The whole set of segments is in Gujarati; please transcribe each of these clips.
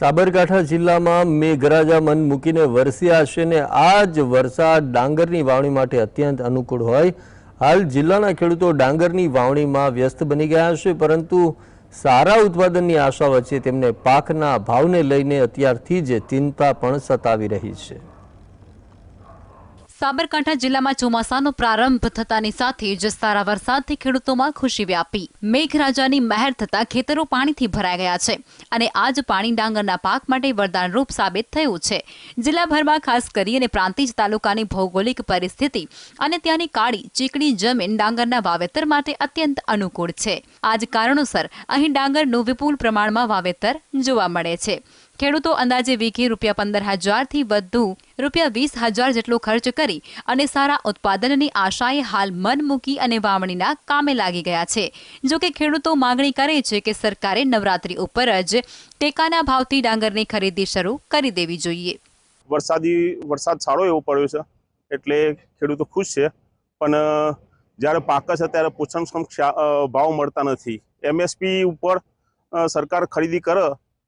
સાબરકાંઠા જિલ્લામાં મેઘરાજા મન મૂકીને વરસ્યા છે ને આ જ વરસાદ ડાંગરની વાવણી માટે અત્યંત અનુકૂળ હોય. હાલ જિલ્લાના ખેડૂતો ડાંગરની વાવણીમાં વ્યસ્ત બની ગયા છે, પરંતુ સારા ઉત્પાદનની આશા વચ્ચે તેમને પાકના ભાવને લઈને અત્યારથી જ ચિંતા પણ સતાવી રહી છે. સાબરકાંઠા જિલ્લામાં ચોમાસાનો પ્રારંભ થતાની સાથે જ સારા વરસાદથી ખેડૂતોમાં ખુશી વ્યાપી. મેઘરાજાની મહેર થતા ખેતરો પાણીથી ભરાઈ ગયા છે અને આજ પાણી ડાંગરના પાક માટે વરદાનરૂપ સાબિત થયું છે. જિલ્લાભરમાં ખાસ કરી અને પ્રાંતિજ તાલુકાની ભૌગોલિક પરિસ્થિતિ અને ત્યાંની કાળી, ચીકણી જમીન ડાંગરના વાવેતર માટે અત્યંત અનુકૂળ છે. આ જ કારણોસર અહીં ડાંગરનું વિપુલ પ્રમાણમાં વાવેતર જોવા મળે છે. ખેડૂતો અંદાજે વીઘે રૂપિયા પંદર હજારથી વધુ રૂપિયા વીસ હજાર જેટલો ખર્ચ કરી અને સારા ઉત્પાદનની આશાએ હાલ મન મૂકી અને વાવણીના કામે લાગી ગયા છે. જો કે ખેડૂતો માંગણી કરે છે કે સરકારે નવરાત્રી ઉપર જ ટેકાના ભાવથી ડાંગરની ખરીદી શરૂ કરી દેવી જોઈએ. વરસાદી વરસાદ સારો એવો પડ્યો છે, એટલે ખેડૂતો ખુશ છે. પણ જ્યારે પાક છે ત્યારે પોષણક્ષમ ભાવ મળતા નથી. એમએસપી ઉપર સરકાર ખરીદી કરે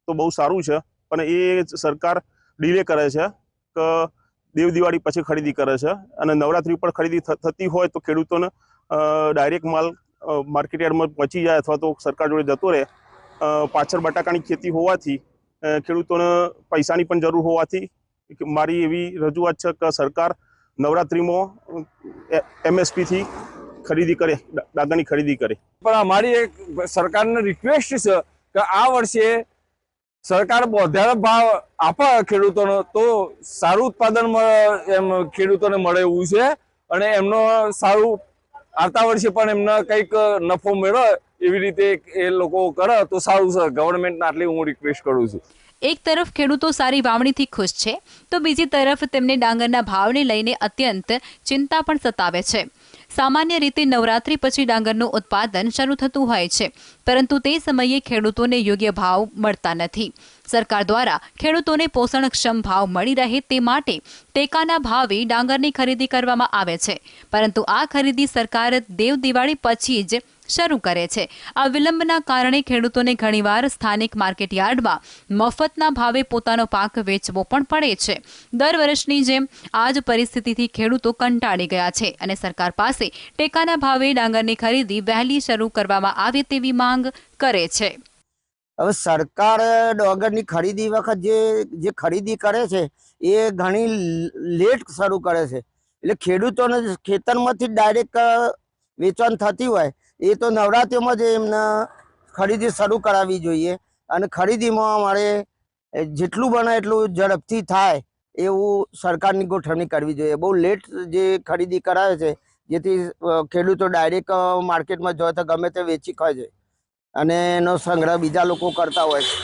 તો બહુ સારું છે. પણ એ સરકાર ડીલે કરે છે કે દેવ દિવાળી પછી ખરીદી કરે છે. અને નવરાત્રી ઉપર ખરીદી થતી હોય તો ખેડૂતોને ડાયરેક્ટ માલ માર્કેટ યાર્ડમાં પહોંચી જાય અથવા તો સરકાર જોડે જતો રહે. પાછળ બટાકાની ખેતી હોવાથી ખેડૂતોને પૈસાની પણ જરૂર હોવાથી મારી એવી રજૂઆત છે કે સરકાર નવરાત્રિમાં એમએસપીથી ખરીદી કરે દાદાની ખરીદી કરે. પણ અમારી એક સરકારને રિક્વેસ્ટ છે કે આ વર્ષે સરકાર વધારે ભાવ આપે ખેડૂતોનો, તો સારું ઉત્પાદન એમ ખેડૂતોને મળે એવું છે. અને એમનો સારું, આવતા વર્ષે પણ એમને કંઈક નફો મેળવે એવી રીતે એ લોકો કરે, તો સારું છે. ગવર્મેન્ટને આટલી હું રિક્વેસ્ટ કરું છું. એક તરફ ખેડૂતો સારી વાવણીથી ખુશ છે, તો બીજી તરફ તેમને ડાંગરના ભાવને લઈને અત્યંત ચિંતા પણ સતાવે છે. સામાન્ય રીતે નવરાત્રી પછી ડાંગરનું ઉત્પાદન શરૂ થતું હોય છે, પરંતુ તે સમયે ખેડૂતોને યોગ્ય ભાવ મળતા નથી. સરકાર દ્વારા ખેડૂતોને પોષણક્ષમ ભાવ મળી રહે તે માટે ટેકાના ભાવે ડાંગરની ખરીદી કરવામાં આવે છે. પરંતુ આ ખરીદી સરકાર દેવ દિવાળી પછી જ શરૂ કરે છે. આ વિલંબના કારણે ખેડૂતોને ઘણીવાર સ્થાનિક માર્કેટયાર્ડમાં મફતના ભાવે પોતાનો પાક વેચવો પણ પડે છે. દર વર્ષની જેમ આ જ પરિસ્થિતિથી ખેડૂતો કંટાળી ગયા છે અને સરકાર પાસે ટેકાના ભાવે ડાંગરની ખરીદી વહેલી શરૂ કરવામાં આવે તેવી માંગ કરે છે. હવે સરકાર ડોગરની ખરીદી વખત જે જે ખરીદી કરે છે, એ ઘણી લેટ શરૂ કરે છે. એટલે ખેડૂતોને ખેતરમાંથી ડાયરેક્ટ વેચાણ થતી હોય, એ તો નવરાત્રિઓમાં જ એમને ખરીદી શરૂ કરાવવી જોઈએ. અને ખરીદીમાં અમારે જેટલું બને એટલું ઝડપથી થાય, એવું સરકારની ગોઠવણી કરવી જોઈએ. બહુ લેટ જે ખરીદી કરાવે છે, જેથી ખેડૂતો ડાયરેક્ટ માર્કેટમાં જોઈએ તો ગમે તે વેચી ખાય છે. અને એનો સંગ્રહ બીજા લોકો કરતા હોય છે.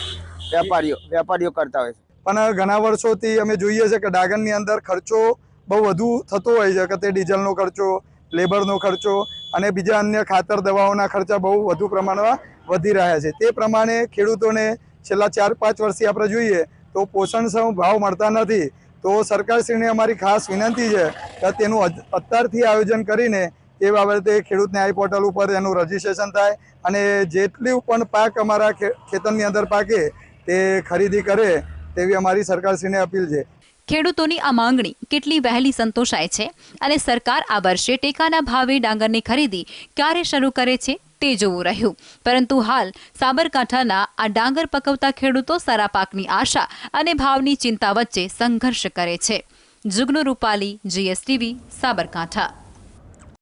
વેપારીઓ વેપારીઓ કરતા હોય છે. પણ ઘણા વર્ષોથી અમે જોઈએ છે કે ડાગરની અંદર ખર્ચો બહુ વધુ થતો હોય છે, કે તે ડીઝલનો ખર્ચો, લેબરનો ખર્ચો અને બીજા અન્ય ખાતર દવાઓના ખર્ચા બહુ વધુ પ્રમાણમાં વધી રહ્યા છે. તે પ્રમાણે ખેડૂતોને છેલ્લા ચાર પાંચ વર્ષથી આપણે જોઈએ તો પોષણક્ષમ ભાવ મળતા નથી. તો સરકારશ્રીને અમારી ખાસ વિનંતી છે કે તેનું અત્યારથી આયોજન કરીને એ બાબતે ખેડૂત ન્યાય પોર્ટલ ઉપર એનું રજીસ્ટ્રેશન થાય અને જેટલું પણ પાક અમારા ખેતરની અંદર પાકે તે ખરીદી કરે તેવી અમારી સરકારશ્રીને અપીલ છે. ખેડૂતોની આ માંગણી કેટલી વહેલી સંતોષાય છે અને સરકાર આ વર્ષે ટેકાના ભાવે ડાંગરની ખરીદી ક્યારે શરૂ કરે છે તે જોવું રહ્યું. પરંતુ હાલ સાબરકાંઠાના આ ડાંગર પકવતા ખેડૂતો સારા પાકની આશા અને ભાવની ચિંતા વચ્ચે સંઘર્ષ કરે છે. જુગ્નુ રૂપાલી, જીએસટીવી, સાબરકાંઠા.